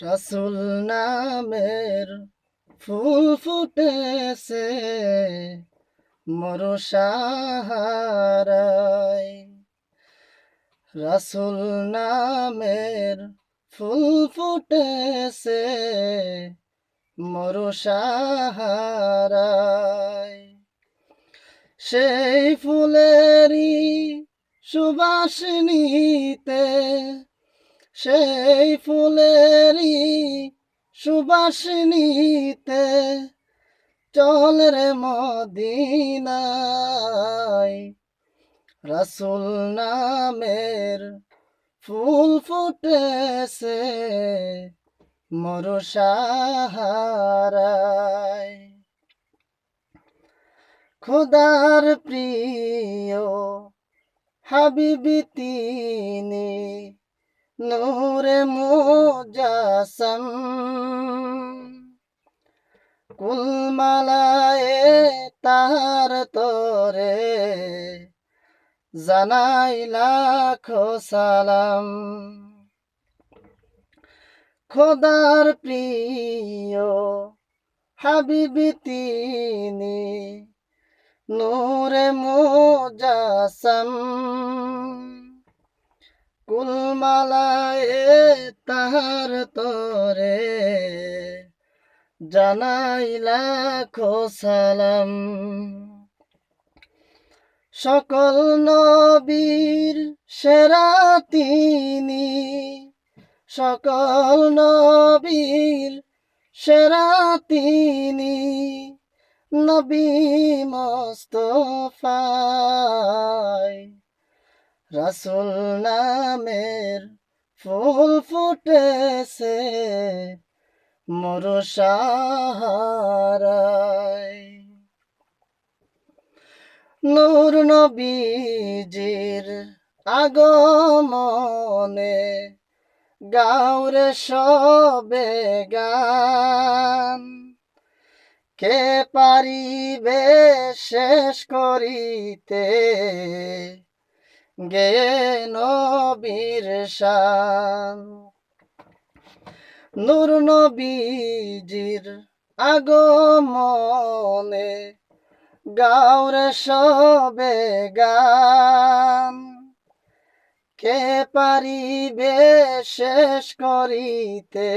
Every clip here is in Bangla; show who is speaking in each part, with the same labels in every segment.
Speaker 1: রাসুল নামের ফুল ফুটেছে মরু সাহারায় রাসুল নামের ফুল ফুটেছে মরু সাহারায় সেই ফুলেরই সুবাসিনীতে সেই ফুলেরই সুবাসিনীতে চল রে মদিনায়। রাসুল নামের ফুল ফুটেছে মরু সাহারায়। খোদার প্রিয় হাবিবি তিনি নূরে মুজাসম। কুলমালায় তার তোরে জানাই লাখো সালাম। খোদার প্রিয় হাবিবি তিনি নূরে মুজাসম। কুলমালায় তাহার তরে জানাই লাখো সালাম। সকল নবীর সেরা তিনি, সকল নবীর সেরা তিনি, নবী মোস্তফায় রাসুল নামের ফুল ফুটেছে মরু নূর নবীজির আগমনে গাউরে সবে গান। কে পারিবে শেষ করিতে গে নবীর শান। নূর নবীজির আগমনে গাউরে সবে গান। কে পারিবে শেষ করিতে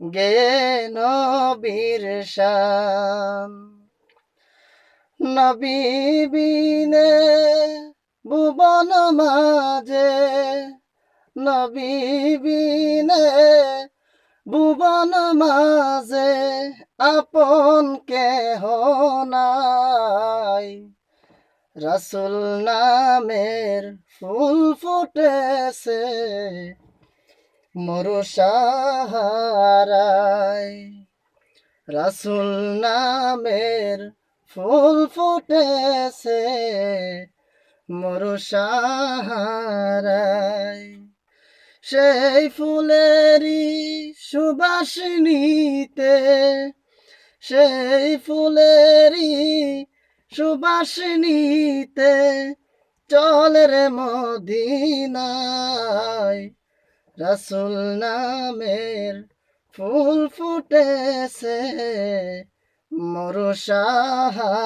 Speaker 1: গে নবীর শান। নবী বিনে ভুবন মাঝে, নবী বিনে ভুবন মাঝে, আপন কেহ নাই। রাসুল নামের ফুল ফুটেছে, মরু সাহারায়। রাসুল নামের ফুল ফুটেছে মরু সাহারায়। সেই ফুলেরই সুবাসিনীতে সেই ফুলেরই সুবাসিনীতে চল রে মদিনায়। রাসুল নামের ফুল ফুটেছে মরু সাহারায়।